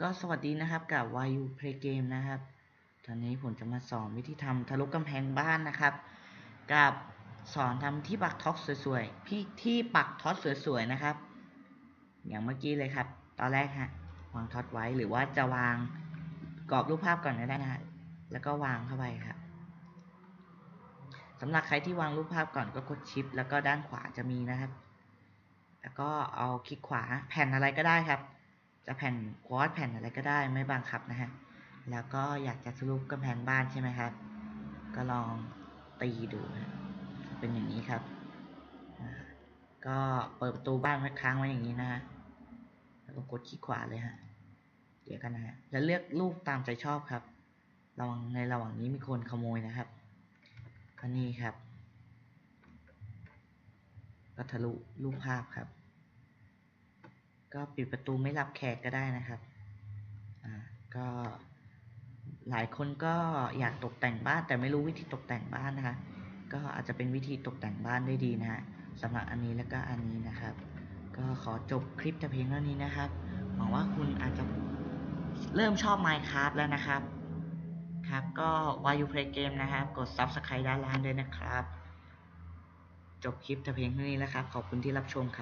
ก็สวัสดีนะครับกับ YU Play Game นะครับ ตอนนี้ผมจะมาสอนวิธีทำทะลุกำแพงบ้านนะครับ กับสอนทำที่ปักท็อปสวยๆ พี่ที่ปักท็อปสวยๆนะครับ อย่างเมื่อกี้เลยครับ ตอนแรกฮะวางท็อปไว้หรือว่าจะวางกรอบรูปภาพก่อนก็ได้นะฮะแล้วก็วางเข้าไปครับสำหรับใครที่วางรูปภาพก่อนก็กดชิป แล้วก็ด้านขวาจะมีนะครับ แล้วก็เอาคลิกขวาแผ่นอะไรก็ได้ครับ จะแผ่นควอดแผ่นอะไรก็ได้ไม่บังคับนะฮะ แล้วก็อยากจะทะลุกำแพงบ้านใช่ไหมครับ ก็ลองตีดูนะเป็นอย่างนี้ครับ ก็เปิดประตูบ้านไว้ค้างไว้อย่างนี้นะฮะ แล้วก็กดคลิกขวาเลยฮะ เดี๋ยวกันนะฮะ แล้วเลือกรูปตามใจชอบครับ ระวังในระหว่างนี้มีคนขโมยนะครับก็นี่ครับ ก็ทะลุรูปภาพครับ ก็ปิดประตูไม่รับแขกก็ได้นะครับอ่าก็หลายคนก็อยากตกแต่งบ้านแต่ไม่รู้วิธีตกแต่งบ้านนะคะ ก็อาจจะเป็นวิธีตกแต่งบ้านได้ดีนะฮะสำหรับอันนี้แล้วก็อันนี้นะครับ ก็ขอจบคลิปแต่เพียงเท่านี้นะครับหวังว่าคุณอาจจะเริ่มชอบ Minecraft แล้วนะครับ ครับก็ YU Play Game นะครับ กด Subscribe ด้านล่างด้วยนะครับ จบคลิปแต่เพียงเท่านี้แล้วครับ ขอบคุณที่รับชมครับ